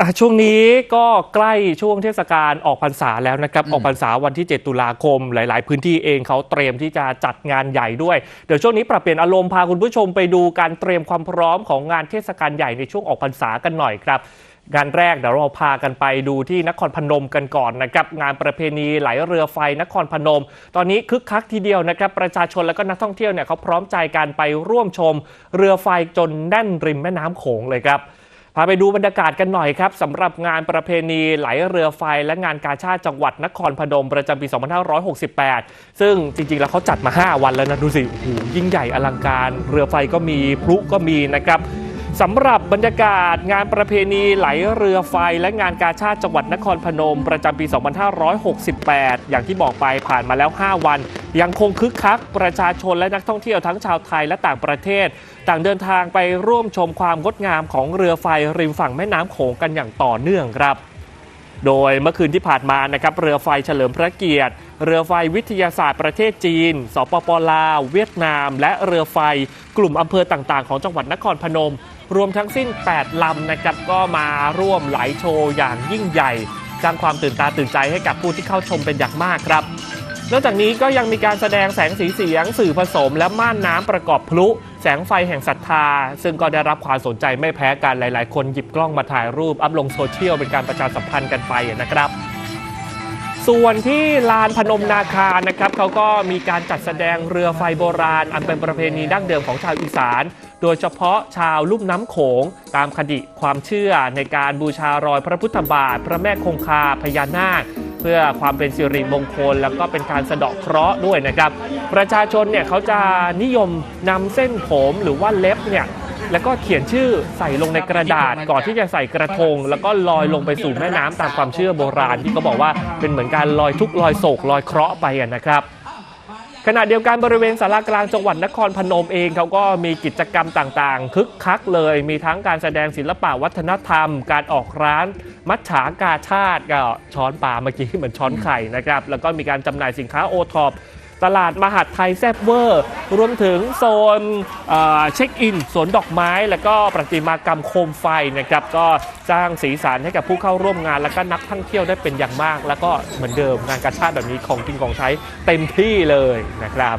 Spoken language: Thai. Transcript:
อะช่วงนี้ก็ใกล้ช่วงเทศกาลออกพรรษาแล้วนะครับอืมออกพรรษาวันที่ 7 ตุลาคม หลาย ๆ พื้นที่เองเขาเตรียมที่จะจัดงานใหญ่ด้วย เดี๋ยวช่วงนี้ปรับเปลี่ยนอารมณ์พาคุณผู้ชมไปดูการเตรียมความพร้อมของงานเทศกาลใหญ่ในช่วงออกพรรษากันหน่อยครับงานแรกเดี๋ยวเราพากันไปดูที่นครพนมกันก่อนนะครับงานประเพณีไหลเรือไฟนครพนม ตอนนี้คึกคักทีเดียวนะครับประชาชนและก็นักท่องเที่ยวเนี่ยเขาพร้อมใจกันไปร่วมชม เรือไฟจนแน่นริมแม่น้ำโขงเลยครับ พาไปดูบรรยากาศกันหน่อยครับสำหรับงานประเพณีไหลเรือไฟ และงานกาชาติจังหวัดนครพนมประจำปี 2568 ซึ่งจริงๆ แล้วเขาจัดมา 5 วันแล้วนะ ดูสิโอ้โหยิ่งใหญ่อลังการ เรือไฟก็มีพลุก็มีนะครับ สำหรับบรรยากาศงานประเพณีไหลเรือไฟและงานกาชาติจังหวัดนครพนม ประจำปี 2568 อย่างที่บอกไปผ่านมาแล้ว 5 วัน ยังคงคึกคัก ประชาชนและนักท่องเที่ยวทั้งชาวไทยและต่างประเทศ ต่างเดินทางไปร่วมชมความงดงามของเรือไฟริมฝั่งแม่น้ำโขงกันอย่างต่อเนื่องครับ โดยเมื่อคืนที่ผ่านมานะครับเรือไฟเฉลิมพระเกียรติ เรือไฟวิทยาศาสตร์ประเทศจีน สปปลาว เวียดนาม และเรือไฟกลุ่มอำเภอต่างๆ ของจังหวัดนครพนม รวมทั้งสิ้น 8 ลำนะครับก็มาร่วมไหลโชว์อย่างยิ่งใหญ่สร้างความตื่นตาตื่นใจให้กับผู้ที่เข้าชมเป็นอย่างมากครับ นอกจากนี้ก็ยังมีการแสดงแสงสีเสียง สื่อผสม และม่านน้ำประกอบพลุ แสงไฟแห่งศรัทธา ซึ่งก็ได้รับความสนใจไม่แพ้กันหลาย ๆ คนหยิบกล้องมาถ่ายรูปอัพลงโซเชียลเป็นการประชาสัมพันธ์กันไปนะครับส่วนที่ลานพนมนาคานะครับเขาก็มีการจัดแสดงเรือไฟโบราณ อันเป็นประเพณีดั้งเดิมของชาวอีสาน โดยเฉพาะชาวลุ่มน้ำโขง ตามคติความเชื่อในการบูชารอยพระพุทธบาท พระแม่คงคาพญานาค เพื่อความเป็นสิริมงคล แล้วก็เป็นการสะเดาะเคราะห์ด้วยนะครับ ประชาชนเนี่ยเขาจะนิยมนำเส้นผมหรือว่าเล็บเนี่ยแล้วก็เขียนชื่อใส่ลงในกระดาษก่อนที่จะใส่กระทง แล้วก็ลอยลงไปสู่แม่น้ำตามความเชื่อโบราณที่เขาบอกว่าเป็นเหมือนการลอยทุกข์ลอยโศกลอยเคราะห์ไปอะนะครับ ขณะเดียวกันบริเวณสารากลางจังหวัดนครพนมเองเขาก็มีกิจกรรมต่างๆ คึกคักเลย มีทั้งการแสดงศิลปะวัฒนธรรม การออกร้านมัจฉากาชาติก็ช้อนปลาเมื่อกี้เหมือนช้อนไข่นะครับ แล้วก็มีการจำหน่ายสินค้าโอท็อป ตลาดมหาดไทยแซบเวอร์ รวมถึงโซนเเช็คอินสวนดอกไม้ และก็ประติมากรรมโคมไฟนะครับก็สร้างสีสันให้กับผู้เข้าร่วมงาน และก็นักท่องเที่ยวได้เป็นอย่างมาก แล้วก็เหมือนเดิมงานกาชาติแบบนี้ของกินของใช้เต็มที่เลยนะครับ